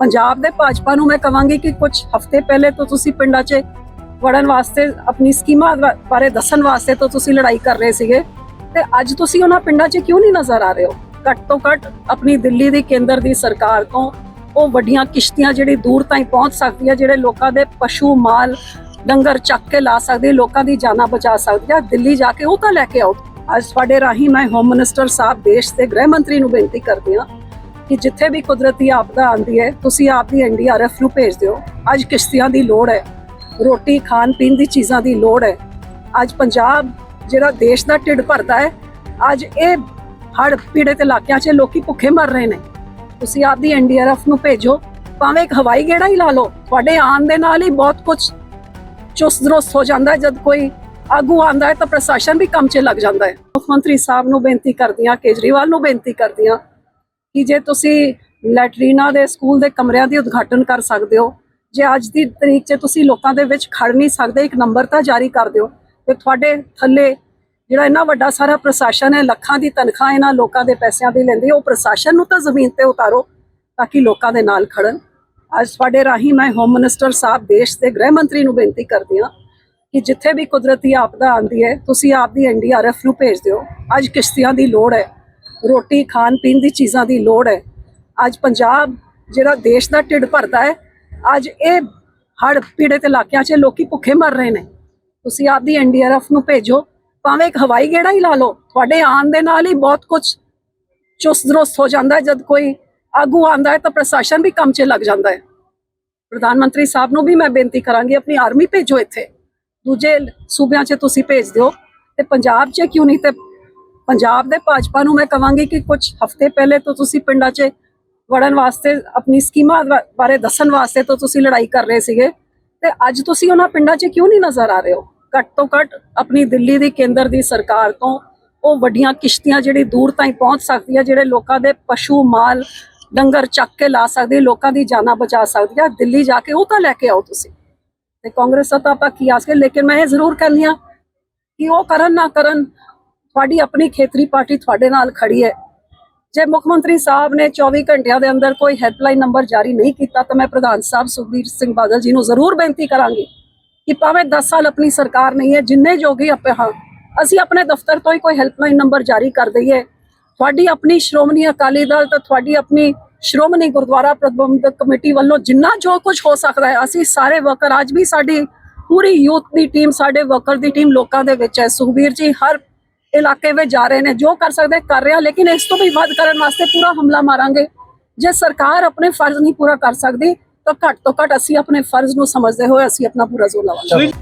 ਪੰਜਾਬ ਦੇ ਭਾਜਪਾ ਨੂੰ ਮੈਂ ਕਹਾਂਗੀ ਕਿ ਕੁਝ ਹਫ਼ਤੇ ਪਹਿਲੇ ਤੋਂ ਤੁਸੀਂ ਪਿੰਡਾਂ 'ਚ ਵੜਨ ਵਾਸਤੇ, ਆਪਣੀ ਸਕੀਮਾਂ ਬਾਰੇ ਦੱਸਣ ਵਾਸਤੇ ਤੋਂ ਤੁਸੀਂ ਲੜਾਈ ਕਰ ਰਹੇ ਸੀਗੇ। ਤੇ ਅੱਜ ਤੁਸੀਂ ਉਹਨਾਂ ਪਿੰਡਾਂ 'ਚ ਕਿਉਂ ਨਹੀਂ ਨਜ਼ਰ ਆ ਰਹੇ ਹੋ? ਘੱਟ ਤੋਂ ਘੱਟ ਆਪਣੀ ਦਿੱਲੀ ਦੀ ਕੇਂਦਰ ਦੀ ਸਰਕਾਰ ਤੋਂ ਉਹ ਵੱਡੀਆਂ ਕਿਸ਼ਤੀਆਂ ਜਿਹੜੀ ਦੂਰ ਤਾਈਂ ਪਹੁੰਚ ਸਕਦੀ ਹੈ ਜਿਹੜੇ ਲੋਕਾਂ ਦੇ ਪਸ਼ੂ ਮਾਲ ਡੰਗਰ ਚੱਕ ਕੇ ਲਾ ਸਕਦੇ, ਲੋਕਾਂ ਦੀ ਜਾਨਾਂ ਬਚਾ ਸਕਦੀ ਆ। ਦਿੱਲੀ ਜਾ ਕੇ ਉਹ ਤਾਂ ਲੈ ਕੇ ਆਓ। ਅੱਜ ਤੁਹਾਡੇ ਰਾਹੀਂ ਮੈਂ ਹੋਮ ਮਿਨਿਸਟਰ ਸਾਹਿਬ, ਦੇਸ਼ ਦੇ ਗ੍ਰਹਿ ਮੰਤਰੀ ਨੂੰ ਬੇਨਤੀ ਕਰਦੀ ਹਾਂ ਕਿ ਜਿੱਥੇ ਵੀ ਕੁਦਰਤੀ ਆਪਦਾ ਆਉਂਦੀ ਹੈ, ਤੁਸੀਂ ਆਪਦੀ ਐਨਡੀਆਰਐਫ ਨੂੰ ਭੇਜ ਦਿਓ। ਅੱਜ ਕਿਸ਼ਤੀਆਂ ਦੀ ਲੋੜ ਹੈ। ਰੋਟੀ, ਖਾਣ, ਪੀਣ ਦੀ ਚੀਜ਼ਾਂ ਦੀ ਲੋੜ ਹੈ। ਅੱਜ ਪੰਜਾਬ ਜਿਹੜਾ ਦੇਸ਼ ਦਾ ਢਿੱਡ ਭਰਦਾ ਹੈ, ਅੱਜ ਇਹ ਹੜ ਪੀੜਤ ਇਲਾਕਿਆਂ 'ਚ ਲੋਕੀ ਭੁੱਖੇ ਮਰ ਰਹੇ ਨੇ। ਤੁਸੀਂ ਆਪਦੀ ਐਨਡੀਆਰਐਫ ਨੂੰ ਭੇਜੋ। ਭਾਵੇਂ ਇੱਕ ਹਵਾਈ ਗੇੜਾ ਹੀ ਲਾ ਲਓ, ਤੁਹਾਡੇ ਆਉਣ ਦੇ ਨਾਲ ਹੀ ਬਹੁਤ ਕੁਝ ਚੁਸਤ ਦਰੁਸਤ ਹੋ ਜਾਂਦਾ ਜਦ ਕੋਈ ਆਗੂ ਆਂਦਾ ਹੈ ਤਾਂ ਪ੍ਰਸ਼ਾਸਨ ਵੀ ਕੰਮ 'ਚ ਲੱਗ ਜਾਂਦਾ ਹੈ। ਮੁੱਖ ਮੰਤਰੀ ਸਾਹਿਬ ਨੂੰ ਬੇਨਤੀ ਕਰਦੀ ਹਾਂ, ਕੇਜਰੀਵਾਲ ਨੂੰ ਬੇਨਤੀ ਕਰਦੀ ਹਾਂ ਕਿ ਜੇ ਤੁਸੀਂ ਲੈਟਰੀਨਾ ਦੇ ਸਕੂਲ ਦੇ ਕਮਰਿਆਂ ਦੀ ਉਦਘਾਟਨ ਕਰ ਸਕਦੇ ਹੋ, ਜੇ ਅੱਜ ਦੀ ਤਰੀਕ 'ਚ ਤੁਸੀਂ ਲੋਕਾਂ ਦੇ ਵਿੱਚ ਖੜ ਨਹੀਂ ਸਕਦੇ, ਇੱਕ ਨੰਬਰ ਤਾਂ ਜਾਰੀ ਕਰ ਦਿਓ ਤੇ ਤੁਹਾਡੇ ਥੱਲੇ ਜਿਹੜਾ ਇੰਨਾ ਵੱਡਾ ਸਾਰਾ ਪ੍ਰਸ਼ਾਸਨ ਹੈ, ਲੱਖਾਂ ਦੀ ਤਨਖਾਹ ਇਹਨਾਂ ਲੋਕਾਂ ਦੇ ਪੈਸਿਆਂ ਦੀ ਲੈਂਦੀ ਉਹ ਪ੍ਰਸ਼ਾਸਨ ਨੂੰ ਤਾਂ ਜ਼ਮੀਨ ਤੇ ਉਤਾਰੋ ਤਾਂ ਕਿ ਲੋਕਾਂ ਦੇ ਨਾਲ ਖੜਨ। ਅੱਜ ਤੁਹਾਡੇ ਰਾਹੀਂ ਮੈਂ ਹੋਮ ਮਿਨਿਸਟਰ ਸਾਹਿਬ, ਦੇਸ਼ ਦੇ ਗ੍ਰਹਿ ਮੰਤਰੀ ਨੂੰ ਬੇਨਤੀ ਕਰਦੀ ਹਾਂ ਕਿ ਜਿੱਥੇ ਵੀ ਕੁਦਰਤੀ ਆਪਦਾ ਆਉਂਦੀ ਹੈ, ਤੁਸੀਂ ਆਪਦੀ ਐਨਡੀਆਰਐਫ ਨੂੰ ਭੇਜ ਦਿਓ। ਅੱਜ ਕਿਸ਼ਤੀਆਂ ਦੀ ਲੋੜ ਹੈ। ਰੋਟੀ ਖਾਣ ਪੀਣ ਦੀ ਚੀਜ਼ਾਂ ਦੀ ਲੋੜ ਹੈ। ਅੱਜ ਪੰਜਾਬ ਜਿਹੜਾ ਦੇਸ਼ ਦਾ ਢਿੱਡ ਭਰਦਾ ਹੈ, ਅੱਜ ਇਹ ਹੜ ਪੀੜਤ ਇਲਾਕਿਆਂ 'ਚ ਲੋਕੀ ਭੁੱਖੇ ਮਰ ਰਹੇ ਨੇ। ਤੁਸੀਂ ਆਪਦੀ ਐਨਡੀਆਰਐਫ ਨੂੰ ਭੇਜੋ, ਭਾਵੇਂ ਇੱਕ ਹਵਾਈ ਗੇੜਾ ਹੀ ਲਾ ਲਓ, ਤੁਹਾਡੇ ਆਉਣ ਦੇ ਨਾਲ ਹੀ ਬਹੁਤ ਕੁਝ ਚੁਸਤ ਦਰੁਸਤ ਹੋ ਜਾਂਦਾ ਜਦ ਕੋਈ ਆਗੂ ਆਂਦਾ ਹੈ ਤਾਂ ਪ੍ਰਸ਼ਾਸਨ ਵੀ ਕੰਮ 'ਚ ਲੱਗ ਜਾਂਦਾ ਹੈ। ਪ੍ਰਧਾਨ ਮੰਤਰੀ ਸਾਹਿਬ ਨੂੰ ਵੀ ਮੈਂ ਬੇਨਤੀ ਕਰਾਂਗੀ, ਆਪਣੀ ਆਰਮੀ ਭੇਜੋ ਇੱਥੇ। ਦੂਜੇ ਸੂਬਿਆਂ 'ਚ ਤੁਸੀਂ ਭੇਜ ਦਿਓ ਤੇ ਪੰਜਾਬ 'ਚ ਕਿਉਂ ਨਹੀਂ ਤੇ ਪੰਜਾਬ ਦੇ ਭਾਜਪਾ ਨੂੰ ਮੈਂ ਕਹਾਂਗੀ ਕਿ ਕੁਝ ਹਫ਼ਤੇ ਪਹਿਲੇ ਤੋਂ ਤੁਸੀਂ ਪਿੰਡਾਂ 'ਚ ਵੜਨ ਵਾਸਤੇ, ਆਪਣੀ ਸਕੀਮਾਂ ਬਾਰੇ ਦੱਸਣ ਵਾਸਤੇ ਤੋਂ ਤੁਸੀਂ ਲੜਾਈ ਕਰ ਰਹੇ ਸੀਗੇ। ਤੇ ਅੱਜ ਤੁਸੀਂ ਉਹਨਾਂ ਪਿੰਡਾਂ 'ਚ ਕਿਉਂ ਨਹੀਂ ਨਜ਼ਰ ਆ ਰਹੇ ਹੋ? ਘੱਟ ਤੋਂ ਘੱਟ ਆਪਣੀ ਦਿੱਲੀ ਦੀ ਕੇਂਦਰ ਦੀ ਸਰਕਾਰ ਤੋਂ ਉਹ ਵੱਡੀਆਂ ਕਿਸ਼ਤੀਆਂ ਜਿਹੜੀ ਦੂਰ ਤਾਈਂ ਪਹੁੰਚ ਸਕਦੀ ਹੈ ਜਿਹੜੇ ਲੋਕਾਂ ਦੇ ਪਸ਼ੂ ਮਾਲ ਡੰਗਰ ਚੱਕ ਕੇ ਲਾ ਸਕਦੀ, ਲੋਕਾਂ ਦੀ ਜਾਨਾਂ ਬਚਾ ਸਕਦੀਆਂ ਦਿੱਲੀ ਜਾ ਕੇ ਉਹ ਤਾਂ ਲੈ ਕੇ ਆਓ ਤੁਸੀਂ। ਤੇ ਕਾਂਗਰਸ ਦਾ ਤਾਂ ਆਪਾਂ ਕੀ ਆਸ ਕੇ ਲੇਕਿਨ ਮੈਂ ਇਹ ਜ਼ਰੂਰ ਕਹਿੰਦੀ ਹਾਂ ਕਿ ਉਹ ਕਰਨ ਨਾ ਕਰਨ ਤੁਹਾਡੀ ਆਪਣੀ ਖੇਤਰੀ ਪਾਰਟੀ ਤੁਹਾਡੇ ਨਾਲ ਖੜੀ ਹੈ। ਜੇ ਮੁੱਖ ਮੰਤਰੀ ਸਾਹਿਬ ਨੇ 24 ਘੰਟਿਆਂ ਦੇ ਅੰਦਰ ਕੋਈ ਹੈਲਪਲਾਈਨ ਨੰਬਰ ਜਾਰੀ ਨਹੀਂ ਕੀਤਾ, ਤਾਂ ਮੈਂ ਪ੍ਰਧਾਨ ਸਾਹਿਬ ਸੁਖਬੀਰ ਸਿੰਘ ਬਾਦਲ ਜੀ ਨੂੰ ਜ਼ਰੂਰ ਬੇਨਤੀ ਕਰਾਂਗੀ ਕਿ ਭਾਵੇਂ 10 ਸਾਲ ਆਪਣੀ ਸਰਕਾਰ ਨਹੀਂ ਹੈ, ਜਿੰਨੇ ਜੋਗੀ ਆਪੇ ਹਾਂ, ਅਸੀਂ ਆਪਣੇ ਦਫ਼ਤਰ ਤੋਂ ਹੀ ਕੋਈ ਹੈਲਪਲਾਈਨ ਨੰਬਰ ਜਾਰੀ ਕਰ ਦਈਏ। ਤੁਹਾਡੀ ਆਪਣੀ ਸ਼੍ਰੋਮਣੀ ਅਕਾਲੀ ਦਲ ਤੇ ਤੁਹਾਡੀ ਆਪਣੀ ਸ਼੍ਰੋਮਣੀ ਗੁਰਦੁਆਰਾ ਪ੍ਰਬੰਧਕ ਕਮੇਟੀ ਵੱਲੋਂ ਜਿੰਨਾ ਜੋ ਕੁਝ ਹੋ ਸਕਦਾ ਹੈ, ਅਸੀਂ ਸਾਰੇ ਵਰਕਰ, ਅੱਜ ਵੀ ਸਾਡੀ ਪੂਰੀ ਯੂਥ ਦੀ ਟੀਮ, ਸਾਡੇ ਵਰਕਰ ਦੀ ਟੀਮ ਲੋਕਾਂ ਦੇ ਵਿੱਚ ਹੈ। ਸੁਖਬੀਰ ਜੀ, ਹਰ ਇਲਾਕੇ ਵਿੱਚ ਜਾ ਰਹੇ ਨੇ, ਜੋ ਕਰ ਸਕਦੇ ਕਰ ਰਿਹਾ, ਲੇਕਿਨ ਇਸ ਤੋਂ ਵੀ ਵੱਧ ਕਰਨ ਵਾਸਤੇ ਪੂਰਾ ਹਮਲਾ ਮਾਰਾਂਗੇ। ਜੇ ਸਰਕਾਰ ਆਪਣੇ ਫਰਜ਼ ਨਹੀਂ ਪੂਰਾ ਕਰ ਸਕਦੀ, ਤਾਂ ਘੱਟ ਤੋਂ ਘੱਟ ਅਸੀਂ ਆਪਣੇ ਫਰਜ਼ ਨੂੰ ਸਮਝਦੇ ਹੋਏ ਅਸੀਂ ਆਪਣਾ ਪੂਰਾ ਜ਼ੋਰ ਲਾਵਾਂਗੇ।